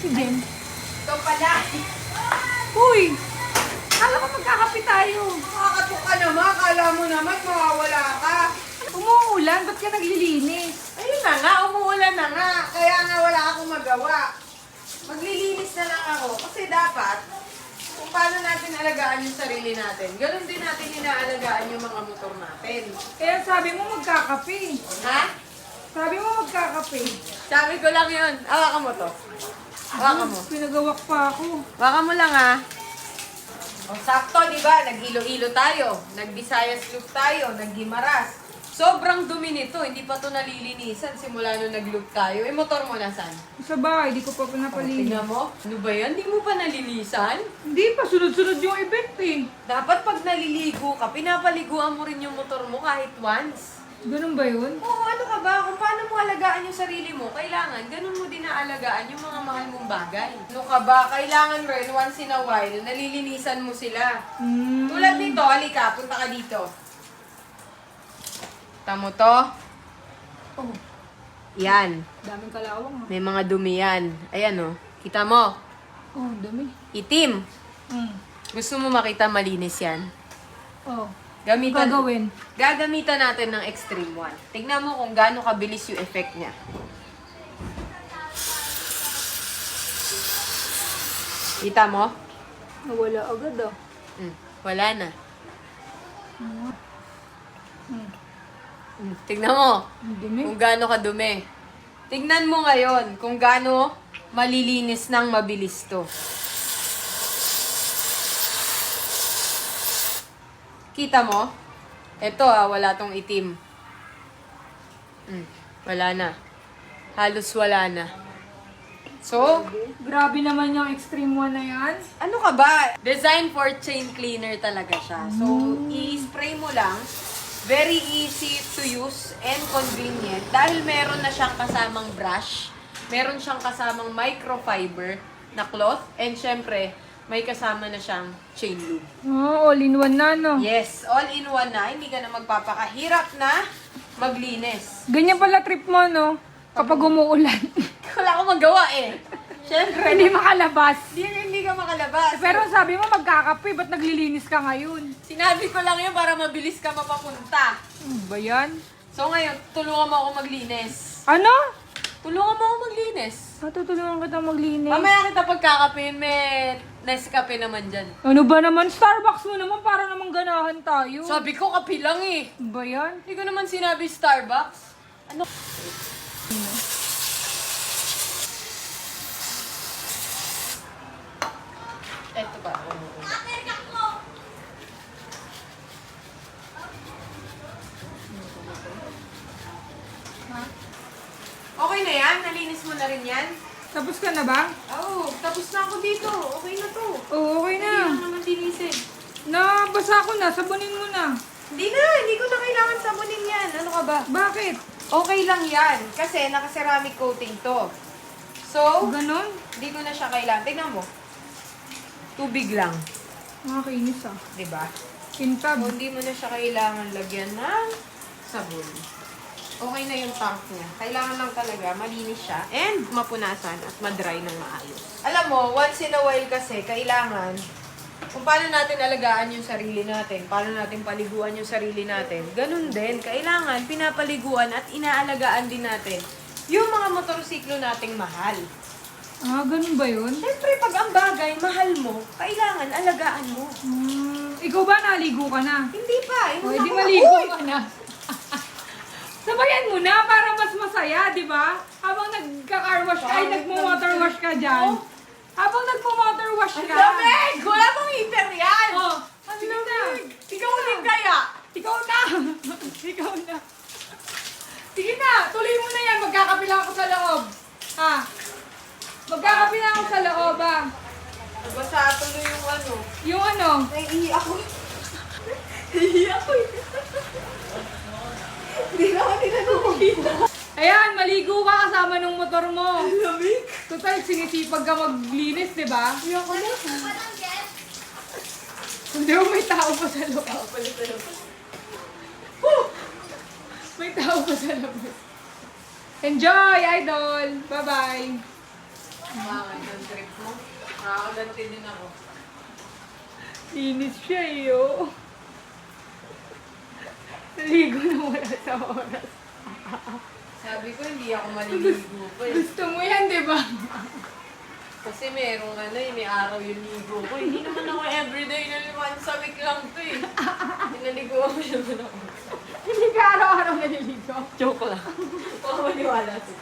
Si Jen. Ito pala. Uy! Kala ko magkakape tayo. Makakato ka naman. Kala mo naman mawawala ka. Umuulan, ba't ka naglilinis? Ayun na nga, umuulan na nga. Kaya nga wala akong magawa. Maglilinis na lang ako. Kasi dapat, kung paano natin alagaan yung sarili natin, ganun din natin inaalagaan yung mga motor natin. Kaya sabi mo magkakape. Ha? Sabi mo magkakape. Sabi ko lang yun. Hawakan mo to. Hawakan mo. Pinagawak pa ako. Hawakan mo lang ha. O, sakto, di ba? Nag-ilo-ilo tayo. Nag-Visayas loop tayo. Nag-Gimaras. Sobrang dumi nito. Hindi pa to nalilinisan simula nung nag-loop tayo. Eh, motor mo nasan? Sa bahay, di ko pa pinapalinis. Tingnan mo. Ano ba yan? Hindi mo pa nalinisan? Hindi pa, sunod-sunod yung event eh. Dapat pag naliligo ka, pinapaliguan mo rin yung motor mo kahit once. Ganun ba yun? Oo, ano ka ba? Kung paano mo alagaan yung sarili mo, kailangan, ganun mo din naalagaan yung mga mahal mong bagay. Ano ka ba? Kailangan rin, once in a while, nalilinisan mo sila. Hmm. Tulad nito, halika, punta ka dito. Tamo to? Oh, Yan. daming kalawang ah. May mga dumi yan. Ayan o. Kita mo? Oh, dami. Itim. Hmm. Gusto mo makita malinis yan? Oh. Gamitan, Gagawin. Gagamitan natin ng Extreme 1. Tignan mo kung gaano kabilis yung effect niya. Kita mo? Nawala agad ah. Mm, wala na. Hmm. Mm, tignan mo dumi. kung gaano kadumi. Tignan mo ngayon kung gaano malilinis ng mabilis to. Kita mo? Ito ah, wala tong itim. Mm, wala na. Halos wala na. So, Grabe naman yung extreme one na yan. ano ka ba? Design for chain cleaner talaga siya. So, i-spray mo lang. Very easy to use and convenient. Dahil meron na siyang kasamang brush. Meron siyang kasamang microfiber na cloth. And syempre, may kasama na siyang chain lube. Oh, all in one na no. Yes, all in one na. Hindi ka na magpapakahirap na maglinis. Ganyan pala trip mo no. Kapag umuulan. Wala akong magawa eh. Syempre, Hindi makalabas. hindi, hindi ka makalabas. Pero sabi mo magkakape, ba't naglilinis ka ngayon? Sinabi ko lang yun para mabilis ka mapapunta. Ano ba yan? So ngayon, tulungan mo ako maglinis. Ano? Tulungan mo ako maglinis. Matutulungan kita maglinis. Mamaya kita pagkakapin, may Nescafe naman dyan. Ano ba naman? Starbucks mo naman para namang ganahan tayo. Sabi ko, kape lang eh. Ano ba yan? Hindi ko naman sinabi Starbucks. Ano? Eto ba? Okay na yan? Nalinis mo na rin yan? Tapos ka na ba? Oo, tapos na ako dito. Okay na to. Oo, okay Hindi na. lang naman linisin. Nabasa ko na. Sabunin mo na. Hindi na, hindi ko na kailangan sabunin yan. Ano ka ba? Bakit? Okay lang yan. Kasi naka-ceramic coating to. So, Ganon? hindi ko na siya kailangan. Tingnan mo. Tubig lang. Nakakainis ah. di ba? Kintab. So, hindi mo na siya kailangan lagyan ng sabon. Okay na yung tank niya. Kailangan lang talaga malinis siya and mapunasan at madry ng maayos. Alam mo, once in a while kasi, kailangan kung paano natin alagaan yung sarili natin, paano natin paliguan yung sarili natin, ganun din, kailangan pinapaliguan at inaalagaan din natin yung mga motorsiklo nating mahal. Ah, ganun ba yun? Siyempre, pag ang bagay, mahal mo, kailangan alagaan mo. Hmm, ikaw ba naligo ka na? Hindi pa. O, Yung edi ako- maligo Uy! ka na. Sabayan mo na para mas masaya, di ba? Habang nagka-car wash ka, ay nagmo-motor wash ka dyan. Oh. Habang nagmo-motor wash Ang ka. lamig! Wala bang heater yan! Oh, Ang lamig! Ikaw ulit kaya! Ikaw na! Ikaw na! Sige na, tuloy mo na yan. Magkakapila ako sa loob. Ha? Magkakapila ako sa loob, ha? Basta tuloy yung ano. Yung ano? Naiiyak ako. Naiiyak ako. Hindi naman nila nakikita. Ayan, maligo ka kasama ng motor mo. Lamig. Total, sinisipag ka maglinis, di ba? Iyak ko na. Hindi mo may tao pa sa loob. Palit na lang. May tao pa sa labas. Enjoy, idol! Bye-bye! Bakit ang trip mo? Nakakaganti din ako. Linis siya eh, oh. Naligo na wala sa oras. Sabi ko, hindi ako maliligo pa eh. Gusto mo yan, di ba? Kasi merong ano eh, may araw yung ligo ko. Hindi naman ako everyday na once a week lang to eh. Pinaligo ako naman ako. Hindi ka araw-araw naliligo. Joke lang. Huwag maniwala sa